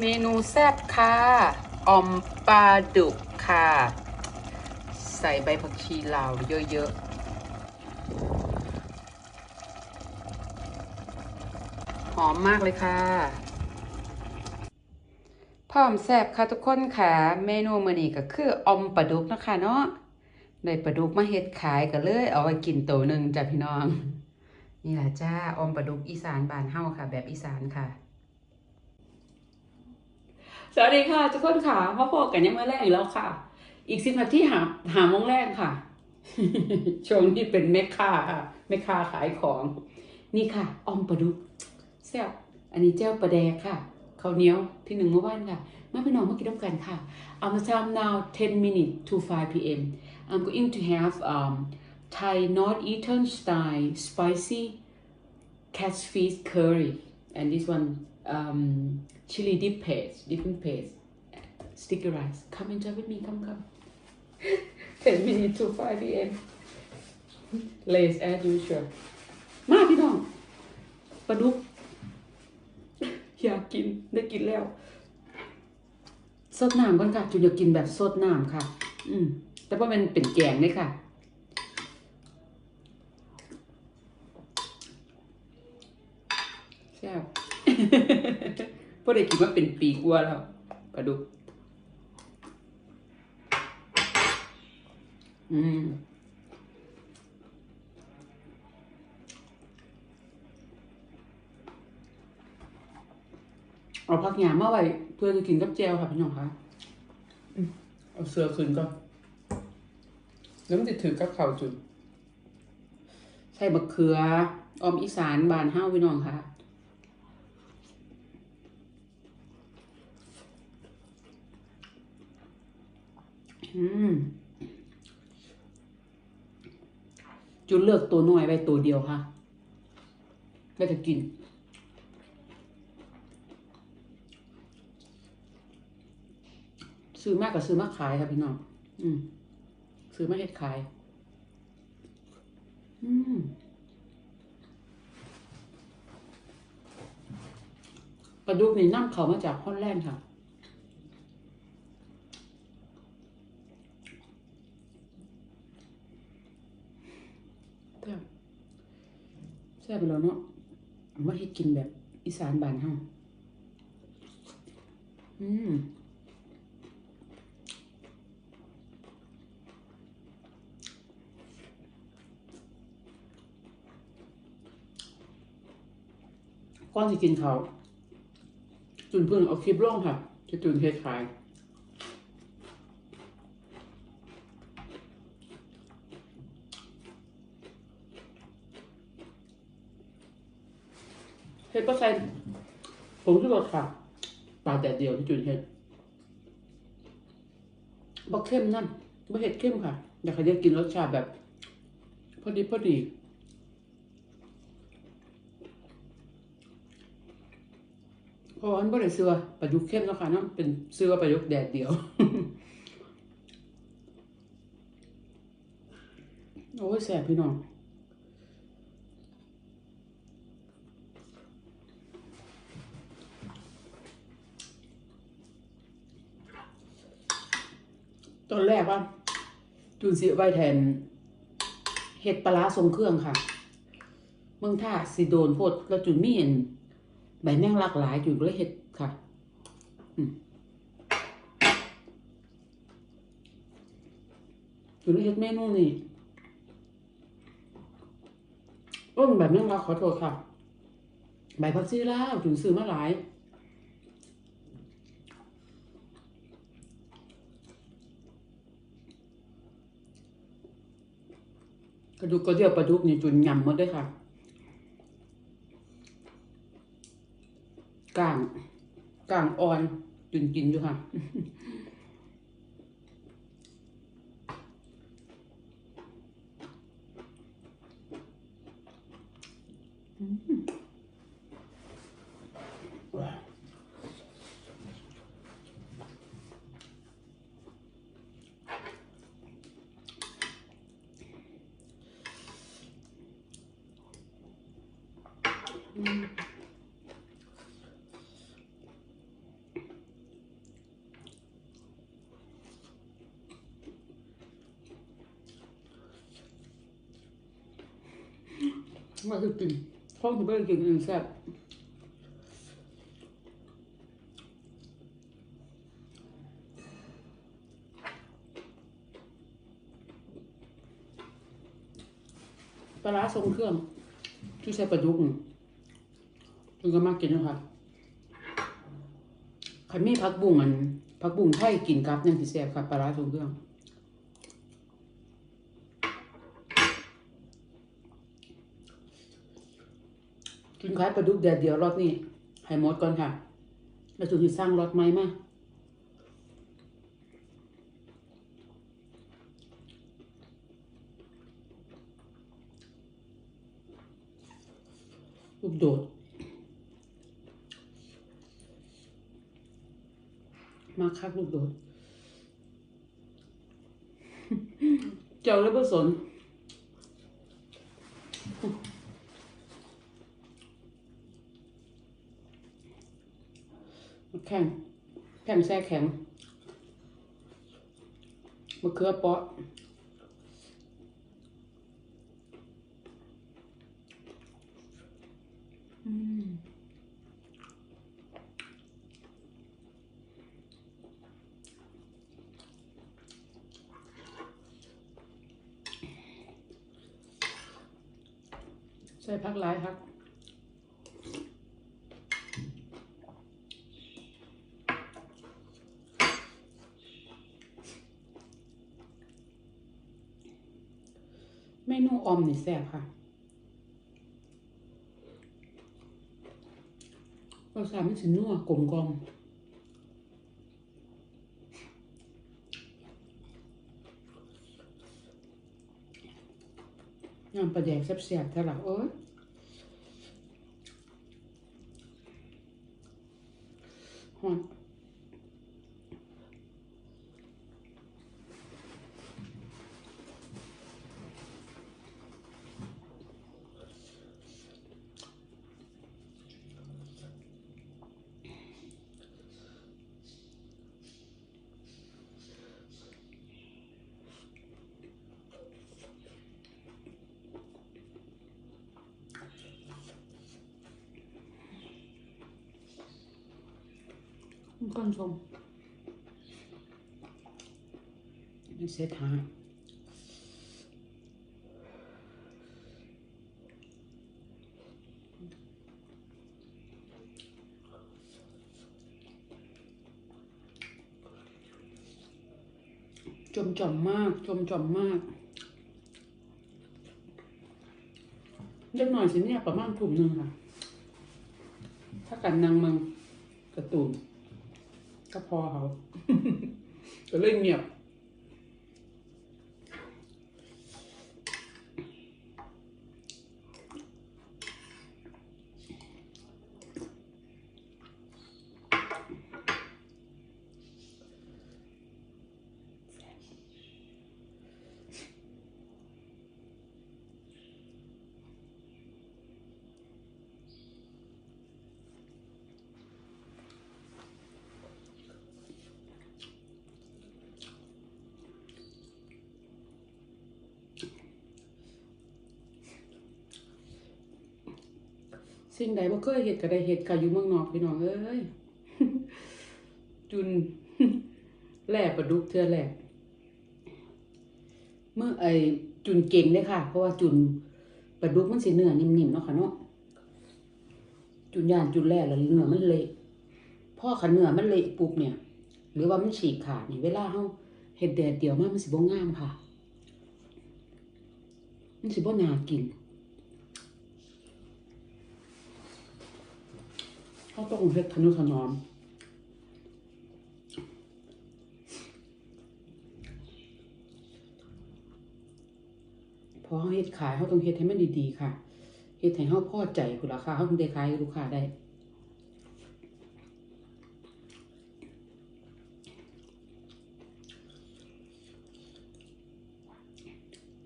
เมนูแซ่บค่ะอมปลาดุกค่ะ ใส่ใบผักชีลาวเยอะๆ หอมมากเลยค่ะพร้อมแซ่บค่ะทุกคนค่ะ เมนูมื้อนี้ก็คืออมปลาดุกนะคะเนาะได้ปลาดุกมาเฮ็ดขายก็เลย เอาไว้กินตัวหนึ่งจ้ะพี่น้อง นี่แหละจ้าออมปลาดุกอีสานบ้านเฮาค่ะ แบบอีสานค่ะ สวัสดีค่ะทุกคนค่ะพ่อพ่อกันยังมาแรกอีกแล้วค่ะ อีกสิบนาทีหาหาโมงแรกค่ะ ช่วงนี้เป็นแม่ค้าค่ะแม่ค้าขายของ นี่ค่ะออมปลาดุกแซ่บอันนี้เจ้าปลาแดกค่ะข้าวเหนียวที่หนึ่งเมื่อวานค่ะมาพี่น้องมากินน้ำกันค่ะ I'm the time now 10 minutes to 5 p.m. I'm going to have um, Thai North-Eastern style spicy catfish curry and this one um, chili dip paste, different paste, sticky rice. Come enjoy with me, come, come. 10 minutes to 5 p.m. Late as usual. มาพี่น้องปลาดุก อยากกินได้กินแล้ว สดน้ำก่อนค่ะจุนอยากกินแบบสดน้ำค่ะ อืมแต่ว่ามันเป็นแกงเลยค่ะ แซ่บ พวกได้กินมาเป็นปีกว่าแล้วปลาดุก อืมเอาผักหยามมาไว้เพื่อจะกินกับแจวค่ะพี่น้องคะอืมเอาเสือขึ้นก่อนแล้วมันจะถือกับเข่าวจุด ใส่มะเขือออมอีสานบานห้าวพี่น้องค่ะ จุดเลือกตัวน้อยไว้ตัวเดียวค่ะแล้วจะกิน ซื้อมากกับซื้อมาขายค่ะพี่น้องอืม ซื้อมาเฮ็ดขาย อืมปลาดุกนี่นั่เขามาจากฮอลแลนด์ค่ะ แซ่แซ่บไปแล้วเนาะเอามาเฮ็ดกินแบบอีสานบ้านเฮาอืมก่อนจะกินเขาจุนเพิ่งเอาคลิปลองค่ะจะจุนเฮ็ดขาย เฮ็ดก็ใส่ผมที่รสค่ะปลาแต่เดียวที่จุนเฮ็ดบ่เข้มนั่นบ่เฮ็ดเข้มค่ะ อยากให้ได้กินรสชาติแบบ พอดีพอดีพราะอันบ่ได้เสือปลาดุกเข้มแล้วค่ะเนาะเป็นเสือปลาดุกแดดเดียว โอ้ยแสบพี่น้อง ตอนแรกว่าจูนเสิไว้แทน เห็ดปลาร้าทรงเครื่องค่ะ เมืองท่าสิโดนโพดแล้วจุนมีเห็นใบแมงหลากหลายอยู่เลยเห็ดค่ะอืมอยู่เลยเห็ดเมนูนี่โอ้ยแบบแมงลักขอโทษค่ะ ใบผักชีลาวถึงซื้อมาหลาย กระดูกกระเดียวปลาดุกนี่จุนยำหมดเลยค่ะก้างก้างอ่อนจุนกินอยู่ค่ะอ มาคือกินข้องที่ไม่กินอื่นแซ่บปลาร้าทรงเครื่องที่ใช้ปลาดุกนี่คุณก็มากกินนะคะใครไม่พักบุ้งอันพักบุ้งไทยกินกับยังสิแซ่บค่ะปลาร้าทรงเครื่อง กินคล้ายปลาดุกแดดเดียวรอบนี้ให้หมดก่อนค่ะ แล้วถึงจะสร้างรถไหมมาลูกโดด มาคักลูกโดด เจ้าแล้วผสน แข็งแข็งแช่แข็งมะเขือเปาะอืมใส่พักหลายครับ เมนู อมนี่แซ่บค่ะรสชาติมันสินัวกลมกล่อมยำปลาแดกแซ่บๆเท่าไหร่เอ้ยหอน ก้อนชมนี่เซตหาจมจอมมากจมจอมมากเล็กหน่อยสิเนี่ยประมาณถุ่มหนึ่งค่ะ ถ้ากันนางมังกระตูน ก็พอเขาก็เล่นเงียบ สิ่งใดบ่เคยเฮ็ดก็ได้เฮ็ดค่ะอยู่เมืองนอกพี่น้องเอ้ยจุนแหล่ปลาดุกเทือแรกเมื่อไอจุนเก่งเลยค่ะ เพราะว่าจุนปลาดุกมันสิเนื้อนิ่มๆเนาะค่ะเนาะจุนย่านจุนแล่แล้วเนื้อมันเละพ่อขันเนื้อมันเละปุ๊บเนี่ย หรือว่ามันฉีกขาดนี่เวลาเฮาเฮ็ดแดดเดียวมากมันสิบ่งามค่ะ มันสิบ่นากิน เขาต้องเฮ็ดทนุถนอมพอเขาเฮ็ดขายเขาต้องเฮ็ดให้มันดีๆค่ะเฮ็ดให้เขาพอใจคุณราคาเขาถึงได้ขายลูกค้าได้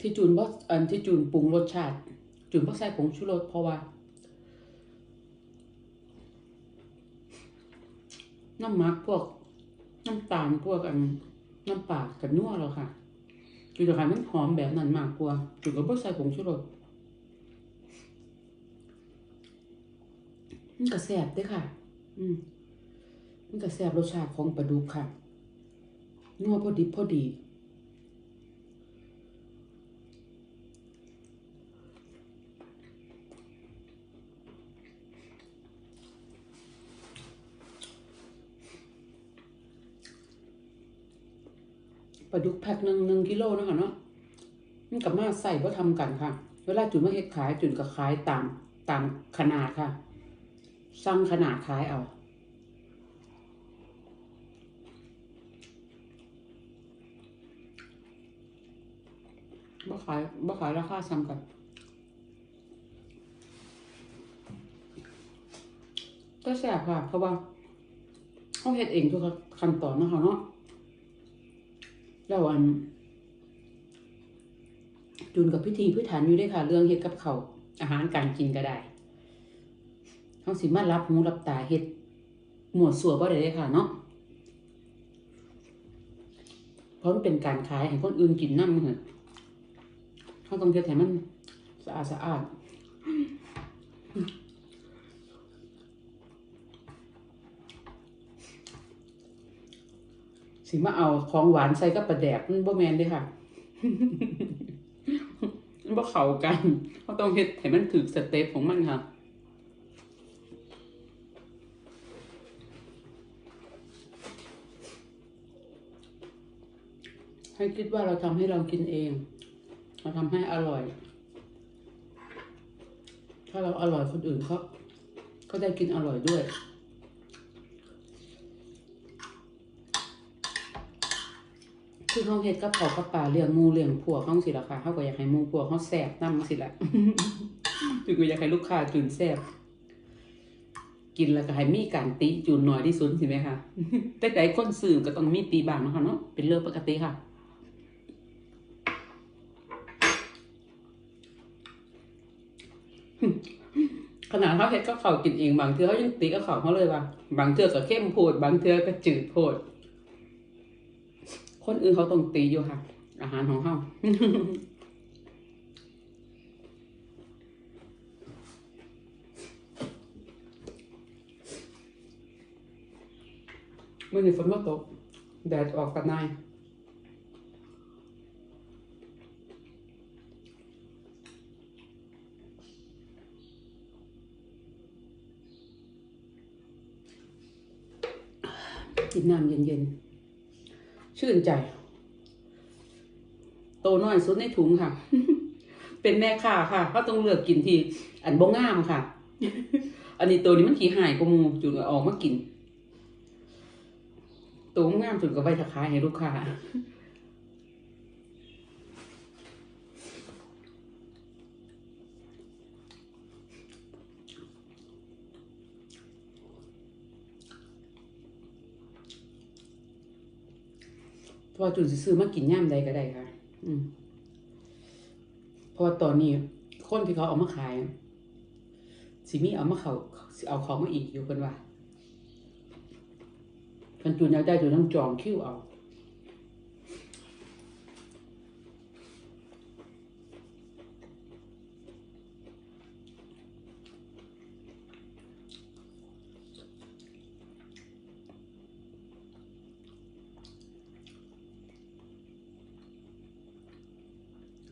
ที่จูนบ่อันที่จูนปรุงรสชาติ จูนบ่ใส่ผงชูรสเพราะว่า น้ำมักพวก น้ำตาลพวกอันน้ำปลากับนัวเราค่ะคืจุดขายมันหอมแบบนั้นมากกว่าจุดกับพวกใส่ผงชูรสมันก็แสบด้วยค่ะ อืมมันก็แสบรสชาติของปลาดุกค่ะนัวพอดีพอดี ปลาดุกแพ็คหนึ่งหนึ่งกิโลเนาะคะเนาะมันกับมาใส่ว่าทำกันค่ะ เวลาจุนมาเฮ็ดขายจุนก็ขายตามตามขนาดค่ะสั่งขนาดขายเอาบ่ขายบ่ขายราคาซ้ำกันก็แซ่บค่ะ เพราะว่าเขาเฮ็ดเองทุกขั้นตอนนะคะเนาะ แล้วอันจุนกับพิธีพิถันอยู่ด้วยค่ะ เรื่องเฮ็ดกับเขาอาหารการกินก็ได้เขาสิมารับหูรับตาเฮ็ดหมวดสัวบ่ได้เลยค่ะเนาะเพราะมันเป็นการขายให้คนอื่นกินน้ำเหรอเขาต้องเฮ็ดให้มันสะอาดสะอาด สิมาเอาของหวานใส่กับปลาแดกมันบ่แมนเด้ค่ะมันบ่เข้ากันเขาต้องเฮ็ดให้มันถึกสเต็ปของมันค่ะให้คิดว่าเราทำให้เรากินเอง เราทำให้อร่อย ถ้าเราอร่อยคนอื่นเขาก็ได้กินอร่อยด้วย คือเขาเฮ็ดกับเขากับปลาเลี้ยงหมูเลี้ยงผัวเขาสิละค่ะเขาก็อยากให้มูผัวเขาแซ่บนำสิละจุนก็อยากให้ลูกค้าจุนแซ่บกินแล้วก็ให้มีการติจุนหน้อยที่สุดสิไหมคะแต่แต่คนสื่อก็ต้องมีตีบางนะคะเนาะเป็นเรื่องปกติค่ะขนาดเขาเฮ็ดกับเขากินเองบางเทือเขายังตีกับเขาวเขาเลยว่าบางเทือก็เข้มโพด บางเทือก็จืดโพด คนอื่นเขาต้องตีอยู่ค่ะ อาหารของเขาเมื่อนี้ฝนมาตก แดดออกกันนายกินน้ำเย็นๆ ชื่นใจ โตน้อยสุดในถุงค่ะ เป็นแม่ค้าค่ะก็ต้องเลือกกินทีอันบ่งามค่ะ อันนี้ตัวนี้มันขี้หายกมูจุดก็ออกมากินตัวงามจุดก็ไว้ทะขายให้ลูกค้า พอจุดสิซื้อมากินย่ามใดก็ได้ค่ะ อืมเพราะว่าตอนนี้คนที่เขาเอามาขายสิมีเอามาเขาเอาของมาอีกอยู่เพิ่นว่าเพิ่นจุนอยากได้จุนต้องจองคิวเอา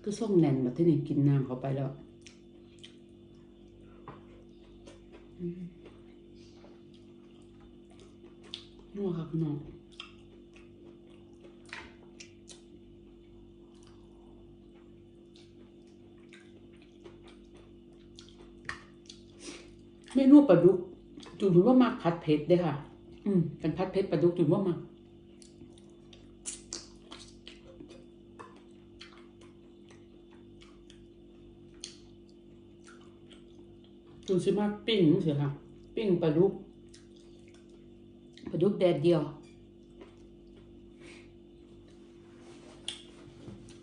ก็ส่งแน่นแบบที่นี่กินน้ำเขาไปแล้วอืมนัวค่ะพี่น้องเมนูปลาดุกจูนถือว่ามักผัดเผ็ดเด้อค่ะ อืมกันผัดเผ็ดปลาดุกจูนว่ามัก จูซิมากปิ้งนี่สิค่ะ ปิ้งปลาดุกปลาดุกแดดเดียว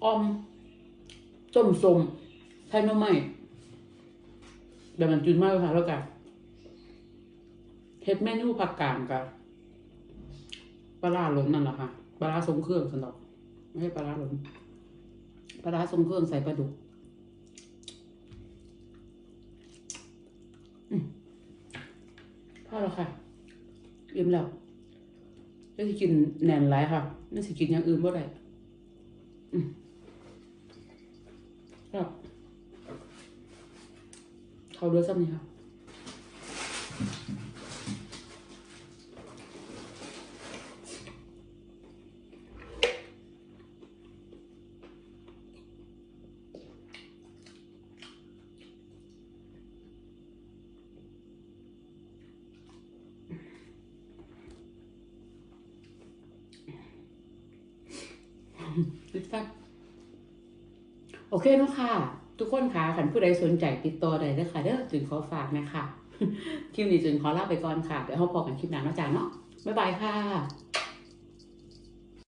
ออมต้มส้มไทยหน้ำไม้แบบมันจุนมากเลยค่ะแล้วกันเฮ็ดเมนูผักกาดกับปลาร้าหล้นนั่นแหละค่ะปลาร้าทรงเครื่องสนอกไม่ใช่ปลาร้าหล้นปลาร้าทรงเครื่องใส่ปลาดุก พ่อแล้วค่ะอิ่มแล้วแล้วสิกินแหน่นหลายค่ะนั่นสิกินอย่างอื่นบ่ได้ครับเขาเรือซ้ำนี่ค่ะ ลิฟันโอ เคเนาะค่ะ ทุกคนค่ะขันผู้ใดสนใจติดต่อได้เลยค่ะเด้อจึงขอฝากนะคะคลิปนี้จึงขอลาไปก่อนค่ะเดี๋ยวเราพอกันคลิปหน้าเนาะจ้าเนาะบ๊ายบายค่ะ